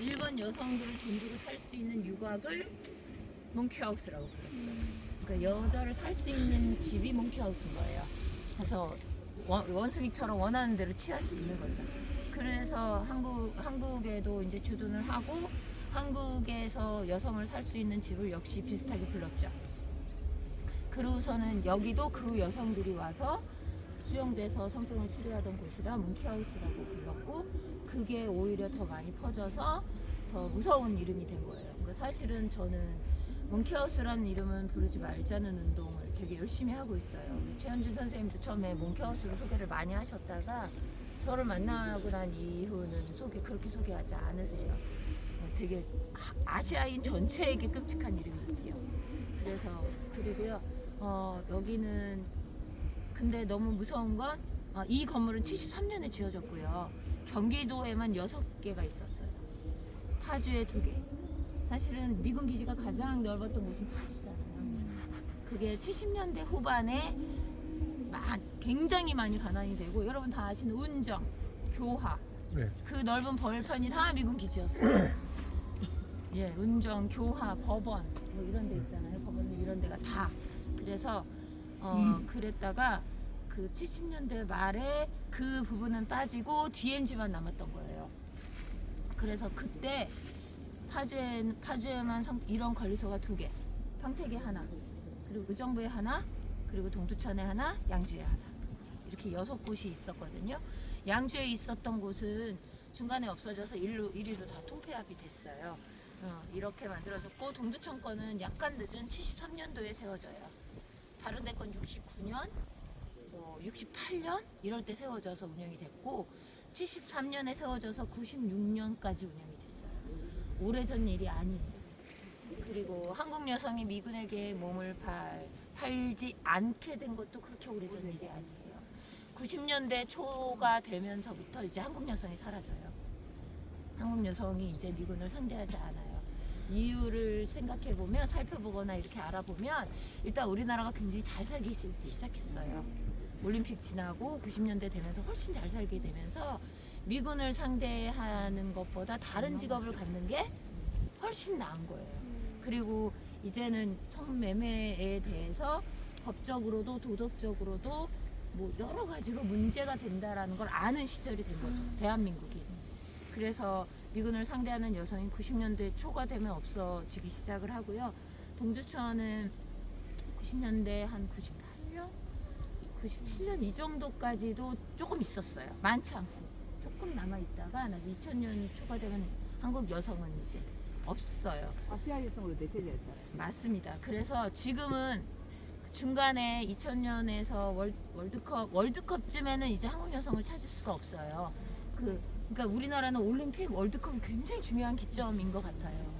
일본 여성들을 전부로 살수 있는 유곽을 몽키하우스라고 불렀어요. 그러니까 여자를 살 수 있는 집이 몽키하우스인 거예요. 그래서 원, 원숭이처럼 원하는 대로 취할 수 있는 거죠. 그래서 한국 한국에도 이제 주둔을 하고 한국에서 여성을 살 수 있는 집을 역시 비슷하게 불렀죠. 그러고서는 여기도 그 여성들이 와서 수용돼서 성병을 치료하던 곳이라 뭉키하우스라고 불렀고 그게 오히려 더 많이 퍼져서 더 무서운 이름이 된 거예요. 그러니까 사실은 저는 뭉키하우스라는 이름은 부르지 말자는 운동을 되게 열심히 하고 있어요. 최현준 선생님도 처음에 뭉키하우스로 소개를 많이 하셨다가 저를 만나고 난 이후는 소개 그렇게 소개하지 않으세요. 어, 되게 아- 아시아인 전체에게 끔찍한 이름이지요. 그래서 그리고요. 어, 여기는 근데 너무 무서운 건이 건물은 73년에 지어졌고요. 경기도에만 6개가 있었어요. 파주에 2개. 사실은 미군 기지가 가장 넓었던 곳은 파주잖아요. 그게 70년대 후반에 마- 굉장히 많이 가난이 되고 여러분 다 아시는 운정, 교화 네. 그 넓은 벌판이 다 미군 기지였어요. 예, 운정, 교화, 법원 뭐 이런 데 있잖아요. 법원 이런 데가 다. 그래서 어 그랬다가 그 70년대 말에 그 부분은 빠지고 DMZ만 남았던 거예요. 그래서 그때 파주에 파주에만 성- 이런 관리소가 두 개, 평택에 하나, 그리고 의정부에 하나, 그리고 동두천에 하나, 양주에 하나 이렇게 여섯 곳이 있었거든요. 양주에 있었던 곳은 중간에 없어져서 일로 이리로 다 통폐합이 됐어요. 어, 이렇게 만들어졌고 동두천 거는 약간 늦은 73년도에 세워져요. 다른 데건 69년, 뭐 68년 이럴 때 세워져서 운영이 됐고 73년에 세워져서 96년까지 운영이 됐어요. 오래전 일이 아니에요. 그리고 한국 여성이 미군에게 몸을 팔, 팔지 않게 된 것도 그렇게 오래전 일이 아니에요. 90년대 초가 되면서부터 이제 한국 여성이 사라져요. 한국 여성이 이제 미군을 상대하지 않아요. 이유를 생각해 보면 살펴보거나 이렇게 알아보면 일단 우리나라가 굉장히 잘 살기 시- 시작했어요. 올림픽 지나고 90년대 되면서 훨씬 잘 살게 되면서 미군을 상대하는 것보다 다른 직업을 갖는 게 훨씬 나은 거예요. 그리고 이제는 성매매에 대해서 법적으로도 도덕적으로도 뭐 여러 가지로 문제가 된다라는 걸 아는 시절이 된 거죠. 대한민국이. 그래서 미군을 상대하는 여성이 90년대 초가 되면 없어지기 시작을 하고요. 동주천은 90년대 한 98년, 97년 이 정도까지도 조금 있었어요. 많지 않고 조금 남아 있다가 나 2000년 초가 되면 한국 여성은 이제 없어요. 아시아 여성으로 대체되었잖아요. 맞습니다. 그래서 지금은 중간에 2000년에서 월, 월드컵 월드컵쯤에는 이제 한국 여성을 찾을 수가 없어요. 그 그러니까 우리나라는 올림픽 월드컵이 굉장히 중요한 기점인 것 같아요.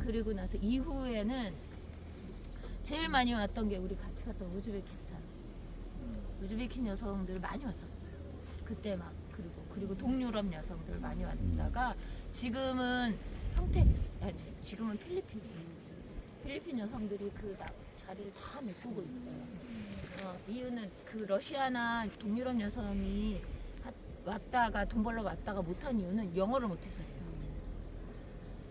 그리고 나서 이후에는 제일 많이 왔던 게 우리 같이 갔던 우즈베키스탄. 우즈베키 여성들 많이 왔었어요. 그때 막 그리고 그리고 동유럽 여성들 많이 왔다가 지금은 평택 아니 지금은 필리핀 필리핀 여성들이 그 나- 자리를 다 메꾸고 있어요. 어, 이유는 그 러시아나 동유럽 여성이 하- 왔다가 돈 벌러 왔다가 못한 이유는 영어를 못해서예요.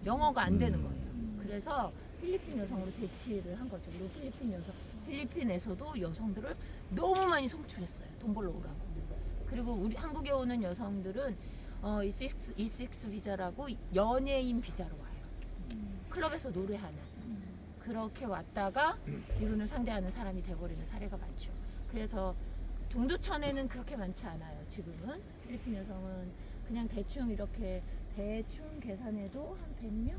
영어가 안 되는 거예요. 그래서 필리핀 여성으로 대치를 한 거죠. 그리고 필리핀 여성, 필리핀에서도 여성들을 너무 많이 송출했어요. 돈 벌러 오라고. 그리고 우리 한국에 오는 여성들은 어, 이식스, 이식스 비자라고 연예인 비자로 와요. 클럽에서 노래하는. 그렇게 왔다가 미군을 상대하는 사람이 돼버리는 사례가 많죠. 그래서 동두천에는 그렇게 많지 않아요. 지금은 필리핀 여성은 그냥 대충 이렇게 대충 계산해도 한 100명?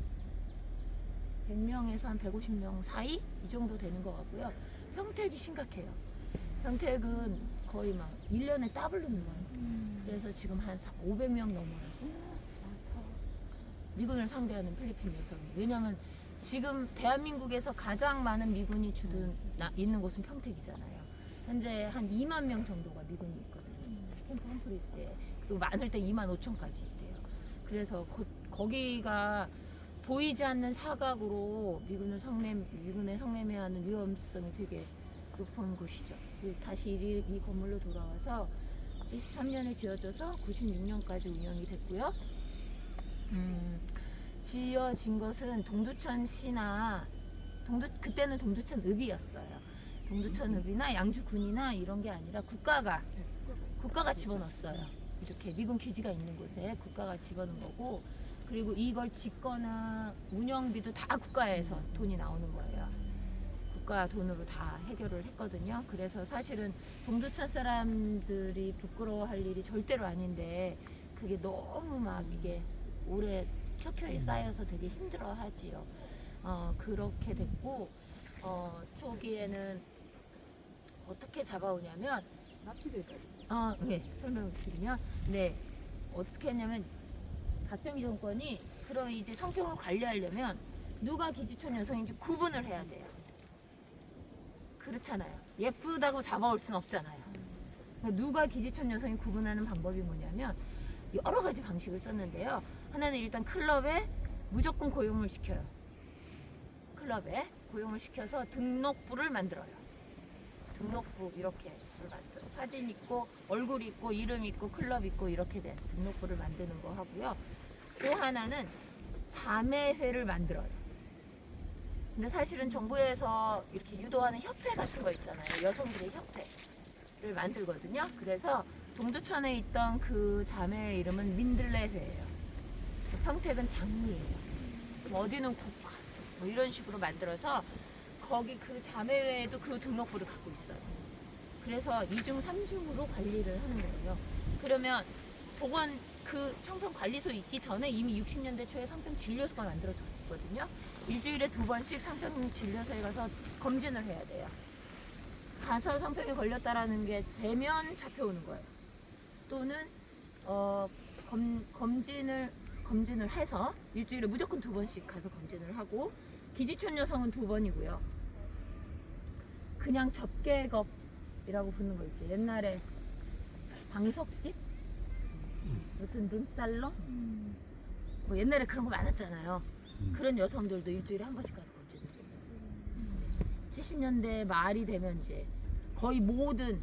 100명에서 한 150명 사이 이 정도 되는 것 같고요. 평택이 심각해요. 평택은 거의 막 1년에 따블르는 거예요. 그래서 지금 한 500명 넘어요. 미군을 상대하는 필리핀 여성이. 왜냐면 지금 대한민국에서 가장 많은 미군이 주둔 나- 있는 곳은 평택이잖아요. 현재 한 2만 명 정도가 미군이 있거든요. 캠프 험프리스에. 그리고 많을 때 2만 5천까지 있대요. 그래서 거, 거기가 보이지 않는 사각으로 미군을 성매, 미군의 성매매하는 위험성이 되게 높은 곳이죠. 그 다시 이, 이 건물로 돌아와서 73년에 지어져서 96년까지 운영이 됐고요. 음, 지어진 것은 동두천시나 동두 그때는 동두천읍이었어요. 동두천읍이나 양주군이나 이런 게 아니라 국가가 국가가 집어넣었어요. 이렇게 미군 기지가 있는 곳에 국가가 집어넣은 거고 그리고 이걸 짓거나 운영비도 다 국가에서 돈이 나오는 거예요. 국가 돈으로 다 해결을 했거든요. 그래서 사실은 동두천 사람들이 부끄러워할 일이 절대로 아닌데 그게 너무 막 이게 오래 켜켜이 쌓여서 되게 힘들어 하지요. 어 그렇게 됐고 어 초기에는 어떻게 잡아오냐면 납치돼가지고. 어, 네, 설명을 드리면, 네, 어떻게 했냐면, 박정희 정권이 그럼 이제 성평을 관리하려면 누가 기지촌 여성인지 구분을 해야 돼요. 그렇잖아요. 예쁘다고 잡아올 순 없잖아요. 그러니까 누가 기지촌 여성이 구분하는 방법이 뭐냐면 여러 가지 방식을 썼는데요. 하나는 일단 클럽에 무조건 고용을 시켜요. 클럽에 고용을 시켜서 등록부를 만들어요. 등록부 이렇게 만들어 사진 있고 얼굴 있고 이름 있고 클럽 있고 이렇게 된 등록부를 만드는 거 하고요. 또 하나는 자매회를 만들어요. 근데 사실은 정부에서 이렇게 유도하는 협회 같은 거 있잖아요. 여성들의 협회를 만들거든요. 그래서 동두천에 있던 그 자매회 이름은 민들레회예요. 평택은 장미예요. 뭐 어디는 국화 뭐 이런 식으로 만들어서 거기 그 자매회에도 그 등록부를 갖고 있어요. 그래서 이중삼중으로 관리를 하는 거예요. 그러면 보건 그 청평 관리소 있기 전에 이미 60년대 초에 상평 진료소가 만들어졌거든요. 일주일에 두 번씩 상평 진료소에 가서 검진을 해야 돼요. 가서 상평에 걸렸다라는 게 되면 잡혀오는 거예요. 또는 어, 검, 검진을 검진을 해서 일주일에 무조건 두 번씩 가서 검진을 하고 기지촌 여성은 두 번이고요. 그냥 접객업이라고 부르는 거 있죠. 옛날에 방석집 무슨 눈살롱 뭐 옛날에 그런 거 많았잖아요. 그런 여성들도 일주일에 한 번씩 가서 검진을 했어요. 70년대 말이 되면 이제 거의 모든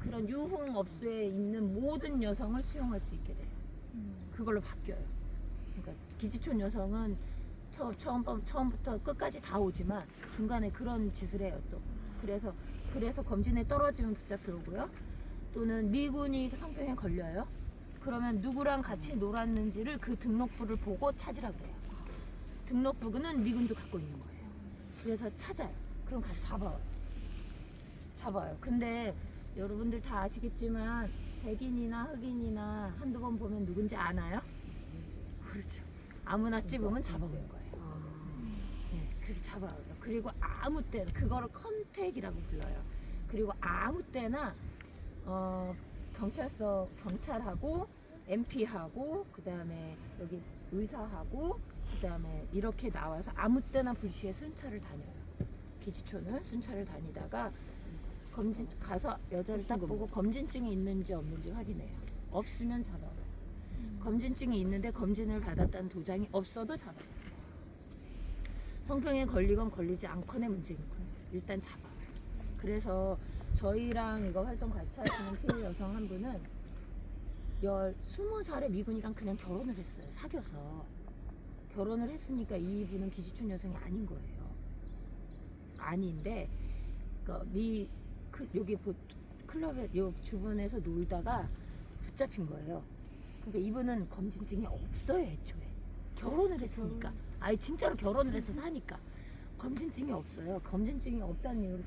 그런 유흥 업소에 있는 모든 여성을 수용할 수 있게 돼요. 그걸로 바뀌어요. 그러니까 기지촌 여성은 처, 처음, 처음부터 끝까지 다 오지만 중간에 그런 짓을 해요 또. 그래서 그래서 검진에 떨어지면 붙잡혀 오고요. 또는 미군이 성병에 걸려요. 그러면 누구랑 같이 놀았는지를 그 등록부를 보고 찾으라 그래요. 등록부는 미군도 갖고 있는 거예요. 그래서 찾아요. 그럼 가서 잡아요. 잡아요. 근데 여러분들 다 아시겠지만 백인이나 흑인이나 한두 번 보면 누군지 아나요? 그렇죠. 아무나 찝으면 잡아오는 거예요. 네, 그렇게 잡아요. 그리고 아무 때나 그거를 컨택이라고 불러요. 그리고 아무 때나 어, 경찰서 경찰하고 MP하고 그다음에 여기 의사하고 그다음에 이렇게 나와서 아무 때나 불시에 순찰을 다녀요. 기지촌을 순찰을 다니다가 검진 가서 여자를 딱 보고 검진증이 있는지 없는지 확인해요. 없으면 잡아요. 검진증이 있는데 검진을 받았다는 도장이 없어도 잡아요. 성병에 걸리건 걸리지 않건의 문제인 거예요. 일단 잡아요. 그래서 저희랑 이거 활동 같이 하시는 피해 여성 한 분은 열 스무 살에 미군이랑 그냥 결혼을 했어요. 사귀어서 결혼을 했으니까 이분은 기지촌 여성이 아닌 거예요. 아닌데 그미 그, 여기 보, 클럽에 요 주변에서 놀다가 붙잡힌 거예요. 근데 이분은 검진증이 없어요 애초에 결혼을 했으니까 아예 진짜로 결혼을 해서 사니까 검진증이 없어요. 검진증이 없다는 이유로.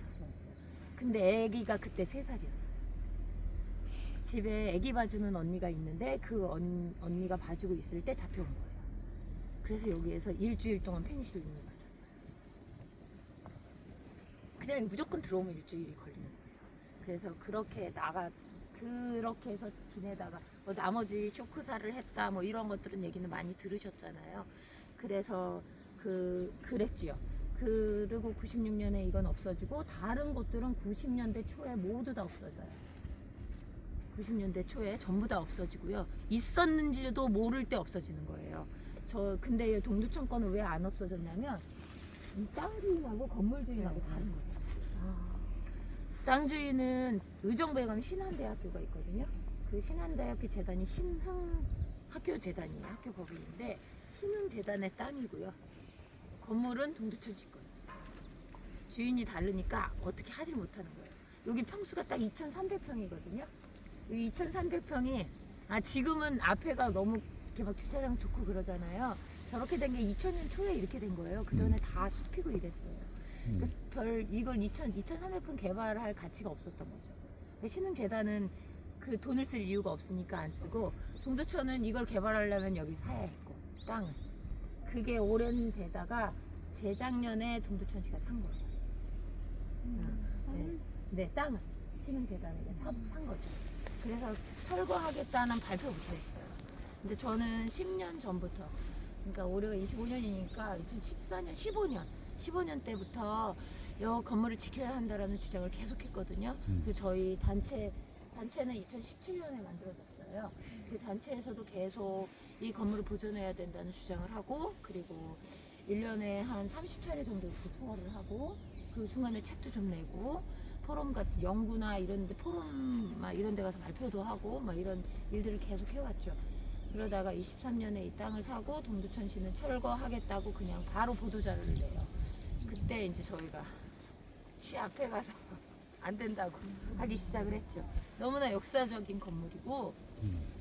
근데 아기가 그때 세 살이었어요. 집에 아기 봐주는 언니가 있는데 그 언, 언니가 봐주고 있을 때 잡혀온 거예요. 그래서 여기에서 일주일 동안 페니실린을 맞았어요. 그냥 무조건 들어오면 일주일이 걸리는 거예요. 그래서 그렇게 나가 그렇게 해서 지내다가 뭐 나머지 쇼크사를 했다 뭐 이런 것들은 얘기는 많이 들으셨잖아요. 그래서 그 그랬지요. 그리고 96년에 이건 없어지고 다른 곳들은 90년대 초에 모두 다 없어져요. 90년대 초에 전부 다 없어지고요. 있었는지도 모를 때 없어지는 거예요. 저 근데 동두천 건은 왜 안 없어졌냐면 이 땅 주인하고 건물 주인하고 다른 거예요. 땅 주인은 의정부에 가면 신한대학교가 있거든요. 그 신한대학교 재단이 신흥 학교 재단이에요. 학교 법인인데 신흥 재단의 땅이고요. 건물은 동두천시 거예요. 주인이 다르니까 어떻게 하질 못하는 거예요. 여기 평수가 딱 2,300평이거든요. 이 2,300평이 아 지금은 앞에가 너무 이렇게 막 주차장 좋고 그러잖아요. 저렇게 된 게 2000년 초에 이렇게 된 거예요. 그 전에 다 숲이고 이랬어요. 음. 그래서 별 이걸 2,000 2,300평 개발할 가치가 없었던 거죠. 신흥재단은 그 돈을 쓸 이유가 없으니까 안 쓰고 동두천은 이걸 개발하려면 여기 사야 했고 땅을 그게 오랜 데다가 재작년에 동두천시가 산 거예요. 네, 네 땅을 신흥재단에게 사, 산 거죠. 그래서 철거하겠다는 발표부터 했어요. 근데 저는 10년 전부터 그러니까 올해가 25년이니까 2014년, 15년, 15년 때부터 여 건물을 지켜야 한다라는 주장을 계속했거든요. 음. 그 저희 단체 단체는 2017년에 만들어졌어요. 그 단체에서도 계속 이 건물을 보존해야 된다는 주장을 하고 그리고 1년에 한 30차례 정도 이렇게 통화를 하고 그 중간에 책도 좀 내고 포럼 같은 연구나 이런 데 포럼 막 이런 데 가서 발표도 하고 막 이런 일들을 계속 해왔죠. 그러다가 23년에 이 땅을 사고 동두천 시는 철거하겠다고 그냥 바로 보도자료를 내요. 그때 이제 저희가 시 앞에 가서 안 된다고 하기 시작을 했죠. 너무나 역사적인 건물이고 음.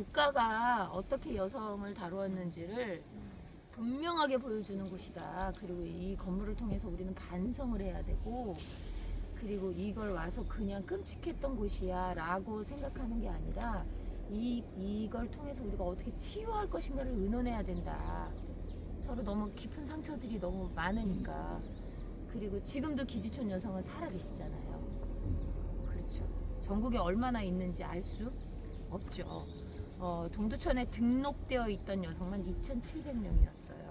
국가가 어떻게 여성을 다루었는지를 분명하게 보여주는 곳이다. 그리고 이 건물을 통해서 우리는 반성을 해야 되고 그리고 이걸 와서 그냥 끔찍했던 곳이야 라고 생각하는 게 아니라 이, 이걸 통해서 우리가 어떻게 치유할 것인가를 의논해야 된다. 서로 너무 깊은 상처들이 너무 많으니까. 그리고 지금도 기지촌 여성은 살아계시잖아요. 그렇죠. 전국에 얼마나 있는지 알 수 없죠. 어, 동두천에 등록되어 있던 여성만 2,700명이었어요.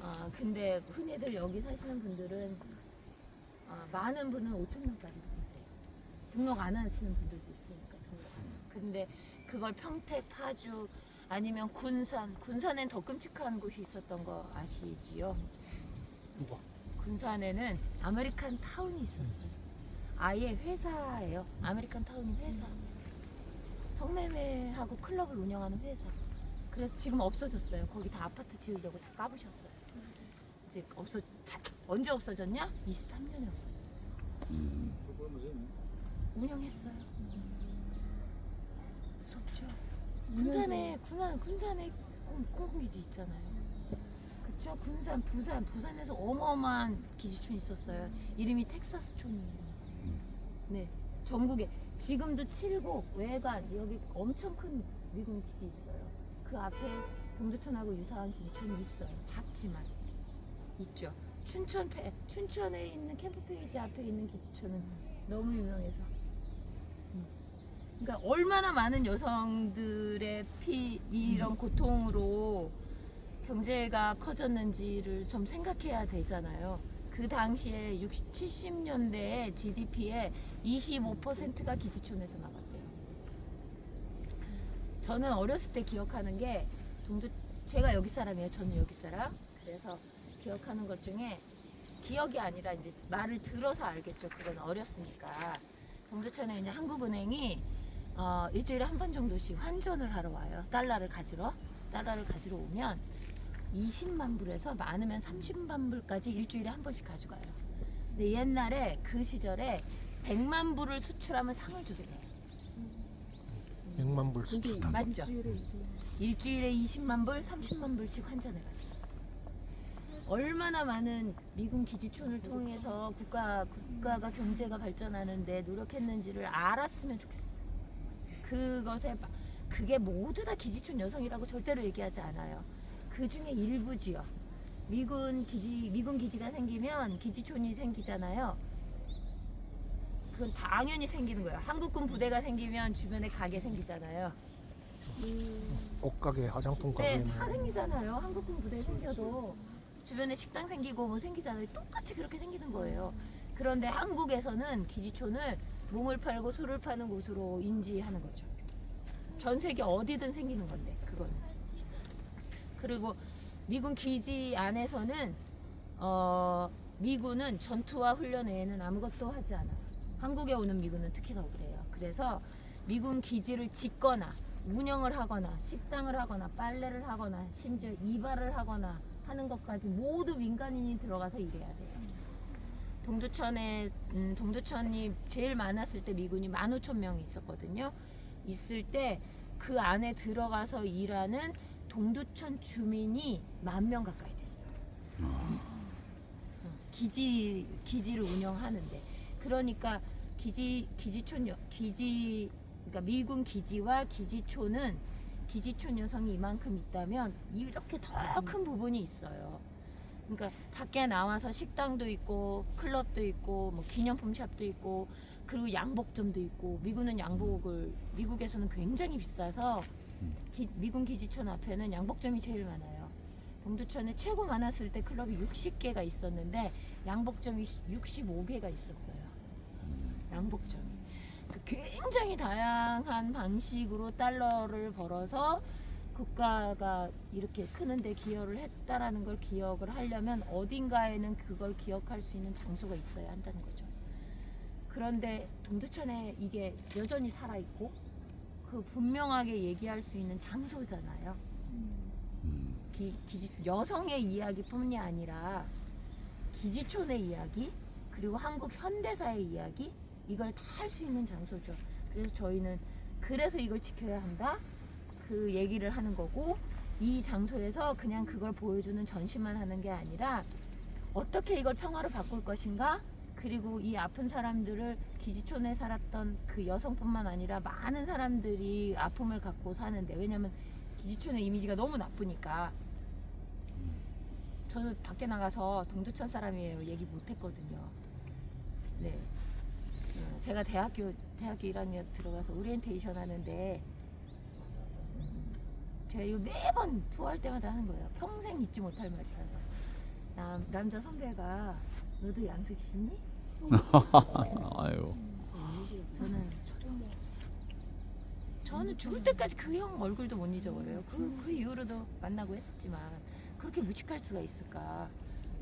아, 근데 흔히들 여기 사시는 분들은 아, 많은 분은 5천 명까지 등록돼요. 등록 안 하시는 분들도 있으니까 등록 안 해요. 근데 그걸 평택, 파주 아니면 군산, 군산엔 더 끔찍한 곳이 있었던 거 아시지요? 누가? 군산에는 아메리칸 타운이 있었어요. 아예 회사예요. 아메리칸 타운이 회사. 성매매하고 클럽을 운영하는 회사. 그래서 지금 없어졌어요. 거기 다 아파트 지으려고 다 까부셨어요. 이제 없어 자, 언제 없어졌냐? 23년에 없어졌어요. 음. 운영했어요. 무섭죠. 군산에 군산 군산에 공- 공공기지 있잖아요. 그쵸? 군산, 부산, 부산에서 어마어마한 기지촌이 있었어요. 이름이 텍사스촌이에요. 네, 전국에 지금도 칠곡, 외관 여기 엄청 큰 미군 기지 있어요. 그 앞에 동두천하고 유사한 기지촌이 있어요. 작지만 있죠. 춘천 폐, 춘천에 있는 캠프 페이지 앞에 있는 기지촌은 너무 유명해서. 음. 그러니까 얼마나 많은 여성들의 피 이런 고통으로 경제가 커졌는지를 좀 생각해야 되잖아요. 그 당시에 60, 70년대에 GDP의 25%가 기지촌에서 나갔대요. 저는 어렸을 때 기억하는 게 동두 제가 여기 사람이에요. 저는 여기 사람. 그래서 기억하는 것 중에 기억이 아니라 이제 말을 들어서 알겠죠. 그건 어렸으니까. 동두천에 이제 한국은행이 어, 일주일에 한 번 정도씩 환전을 하러 와요. 달러를 가지러. 달러를 가지러 오면 20만 불에서 많으면 30만 불까지 일주일에 한 번씩 가져가요. 근데 옛날에 그 시절에 100만 불을 수출하면 상을 줬어요. 100만 불 수출당. 맞죠? 일주일에 20만 불, 30만 불씩 환전해 갔어요. 얼마나 많은 미군 기지촌을 통해서 국가 국가가 경제가 발전하는데 노력했는지를 알았으면 좋겠어요. 그것에 마- 그게 모두 다 기지촌 여성이라고 절대로 얘기하지 않아요. 그 중에 일부지요. 미군 기지 미군 기지가 생기면 기지촌이 생기잖아요. 그건 당연히 생기는 거예요. 한국군 부대가 생기면 주변에 가게 생기잖아요. 옷가게, 화장품 가게. 네, 뭐. 다 생기잖아요. 한국군 부대 생겨도 주변에 식당 생기고 뭐 생기잖아요. 똑같이 그렇게 생기는 거예요. 그런데 한국에서는 기지촌을 몸을 팔고 술을 파는 곳으로 인지하는 거죠. 전 세계 어디든 생기는 건데 그거는. 그리고 미군 기지 안에서는 어, 미군은 전투와 훈련 외에는 아무것도 하지 않아요. 한국에 오는 미군은 특히 더 그래요. 그래서 미군 기지를 짓거나 운영을 하거나 식당을 하거나 빨래를 하거나 심지어 이발을 하거나 하는 것까지 모두 민간인이 들어가서 일해야 돼요. 동두천에 음, 동두천이 제일 많았을 때 미군이 15,000명 있었거든요. 있을 때 그 안에 들어가서 일하는 동두천 주민이 만 명 가까이 됐어요. 어, 기지 기지를 운영하는데 그러니까 기지 기지촌 여- 기지 그러니까 미군 기지와 기지촌은 기지촌 여성이 이만큼 있다면 이렇게 더 큰 부분이 있어요. 그러니까 밖에 나와서 식당도 있고 클럽도 있고 뭐 기념품 샵도 있고 그리고 양복점도 있고 미군은 양복을 미국에서는 굉장히 비싸서 기- 미군 기지촌 앞에는 양복점이 제일 많아요. 동두천에 최고 많았을 때 클럽이 60개가 있었는데 양복점이 65개가 있었어요. 양복점이. 그 굉장히 다양한 방식으로 달러를 벌어서 국가가 이렇게 크는데 기여를 했다라는 걸 기억을 하려면 어딘가에는 그걸 기억할 수 있는 장소가 있어야 한다는 거죠. 그런데 동두천에 이게 여전히 살아있고 그 분명하게 얘기할 수 있는 장소잖아요. 기, 기지, 여성의 이야기뿐이 아니라 기지촌의 이야기 그리고 한국 현대사의 이야기 이걸 다 할 수 있는 장소죠. 그래서 저희는 그래서 이걸 지켜야 한다 그 얘기를 하는 거고 이 장소에서 그냥 그걸 보여주는 전시만 하는 게 아니라 어떻게 이걸 평화로 바꿀 것인가 그리고 이 아픈 사람들을 기지촌에 살았던 그 여성뿐만 아니라 많은 사람들이 아픔을 갖고 사는데 왜냐면 기지촌의 이미지가 너무 나쁘니까 저도 밖에 나가서 동두천 사람이에요 얘기 못했거든요. 네. 어, 제가 대학교 대학교 1학년 들어가서 오리엔테이션 하는데 음, 제가 이거 매번 투어할 때마다 하는 거예요. 평생 잊지 못할 말이라서 남 남자 선배가 너도 양색 씨니? 아유. 저는 저는 죽을 때까지 그 형 얼굴도 못 잊어버려요. 그, 그 이후로도 만나고 했었지만 그렇게 무식할 수가 있을까?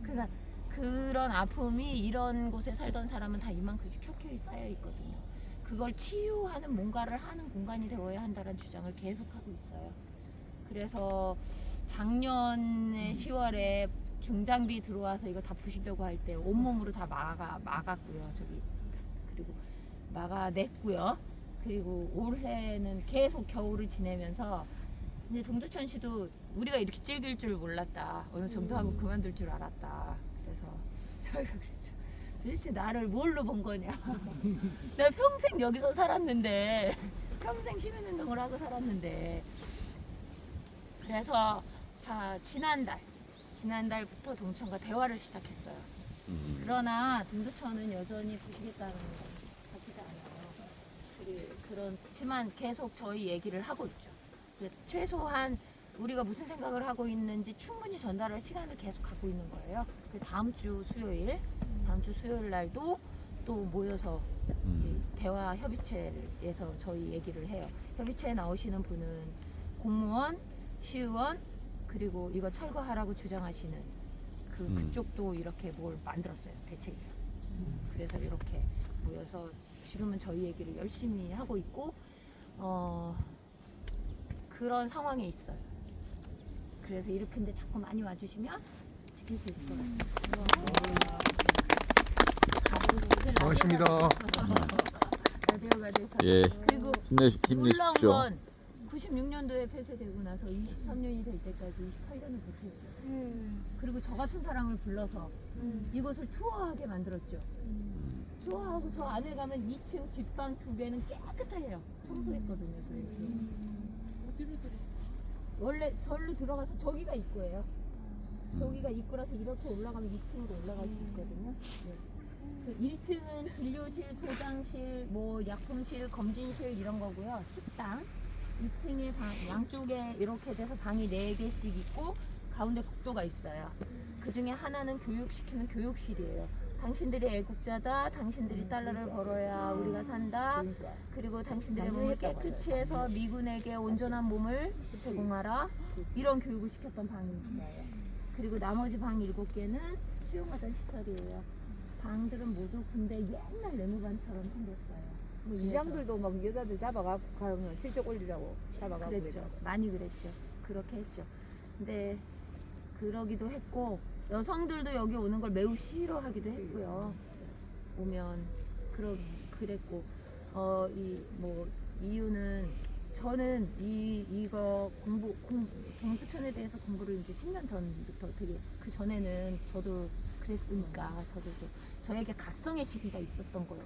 그러니까 그런 아픔이 이런 곳에 살던 사람은 다 이만큼 켜켜이 쌓여 있거든요. 그걸 치유하는 뭔가를 하는 공간이 되어야 한다는 주장을 계속하고 있어요. 그래서 작년에 10월에 중장비 들어와서 이거 다 부시려고 할 때 온몸으로 다 막아 막았고요. 저기 그리고 막아냈고요. 그리고 올해는 계속 겨울을 지내면서 이제 동두천시도 우리가 이렇게 즐길 줄 몰랐다. 어느 정도 하고 그만둘 줄 알았다. 그래서 저희가 그랬죠. 도대체 나를 뭘로 본 거냐. 내가 평생 여기서 살았는데 평생 시민운동을 하고 살았는데 그래서 자 지난달 지난달부터 동천과 대화를 시작했어요. 음. 그러나 동두천은 여전히 건 바뀌지 않아요. 그리- 그렇지만 계속 저희 얘기를 하고 있죠. 그 최소한 우리가 무슨 생각을 하고 있는지 충분히 전달할 시간을 계속 갖고 있는 거예요. 그 다음 주 수요일, 다음 주 수요일 날도 또 모여서 음. 이 대화 협의체에서 저희 얘기를 해요. 협의체에 나오시는 분은 공무원, 시의원, 그리고 이거 철거하라고 주장하시는 그 음. 그쪽도 이렇게 뭘 만들었어요 대책을. 그래서 이렇게 모여서 지금은 저희 얘기를 열심히 하고 있고 어 그런 상황에 있어요. 그래서 이렇게인데 자꾸 많이 와주시면 지킬 수 있을 것 같아요. 반갑습니다. 돼서 예. 그리고 힘내 놀라운 힘내십시오. 건 96년도에 폐쇄되고 나서 23년이 될 때까지 28년을 버텼죠. 그리고 저 같은 사람을 불러서 이곳을 투어하게 만들었죠. 투어하고 저 안에 가면 2층 뒷방 두 개는 깨끗해요. 청소했거든요, 저희. 원래 절로 들어가서 저기가 입구예요. 저기가 입구라서 이렇게 올라가면 2층으로 올라갈 수 있거든요. 네. 그 1층은 진료실, 소장실, 뭐 약품실, 검진실 이런 거고요. 식당. 2층에 방, 양쪽에 이렇게 돼서 방이 4개씩 있고 가운데 복도가 있어요. 그 중에 하나는 교육시키는 교육실이에요. 당신들이 애국자다. 당신들이 달러를 벌어야 우리가 산다. 그리고 당신들의 몸을 깨끗이 해서 미군에게 온전한 몸을 제공하라. 이런 교육을 시켰던 있어요. 그리고 나머지 방 7개는 수용하던 시설이에요. 방들은 모두 군대 옛날 내무반처럼 생겼어요. 뭐 이장들도 막 여자들 잡아갖고 가면 실적 올리라고 잡아가고 그랬죠. 많이 그랬죠. 그렇게 했죠. 근데 그러기도 했고 여성들도 여기 오는 걸 매우 싫어하기도 했고요. 오면 그러 그랬고 어 이 뭐 이유는 저는 이 이거 공부 공 동수천에 대해서 공부를 이제 10년 전부터 되게 그 전에는 저도 그랬으니까 저도 이제 저에게 각성의 시기가 있었던 거예요.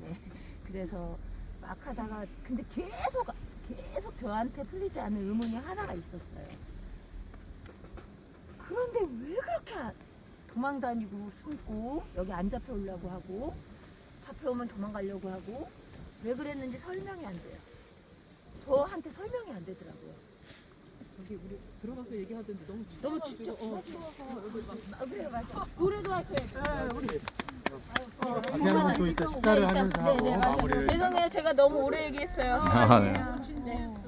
네. 그래서 막 하다가 근데 계속 계속 저한테 풀리지 않는 의문이 하나가 있었어요. 그런데 왜 그렇게 안- 도망 다니고 숨고 여기 안 잡혀오려고 하고 잡혀오면 도망가려고 하고 왜 그랬는지 설명이 안 돼요. 저한테 설명이 안 되더라고요. 여기 우리 들어가서 얘기하던데 너무 너무 춥죠? 춥죠. 어. 아, 그래요, 맞아. 노래도 하셔야죠. 자세한 건또 이따 식사를 네, 하면서 네, 하고 네. 마무리를 죄송해요, 제가 너무 오래 얘기했어요. 아, 네. 네.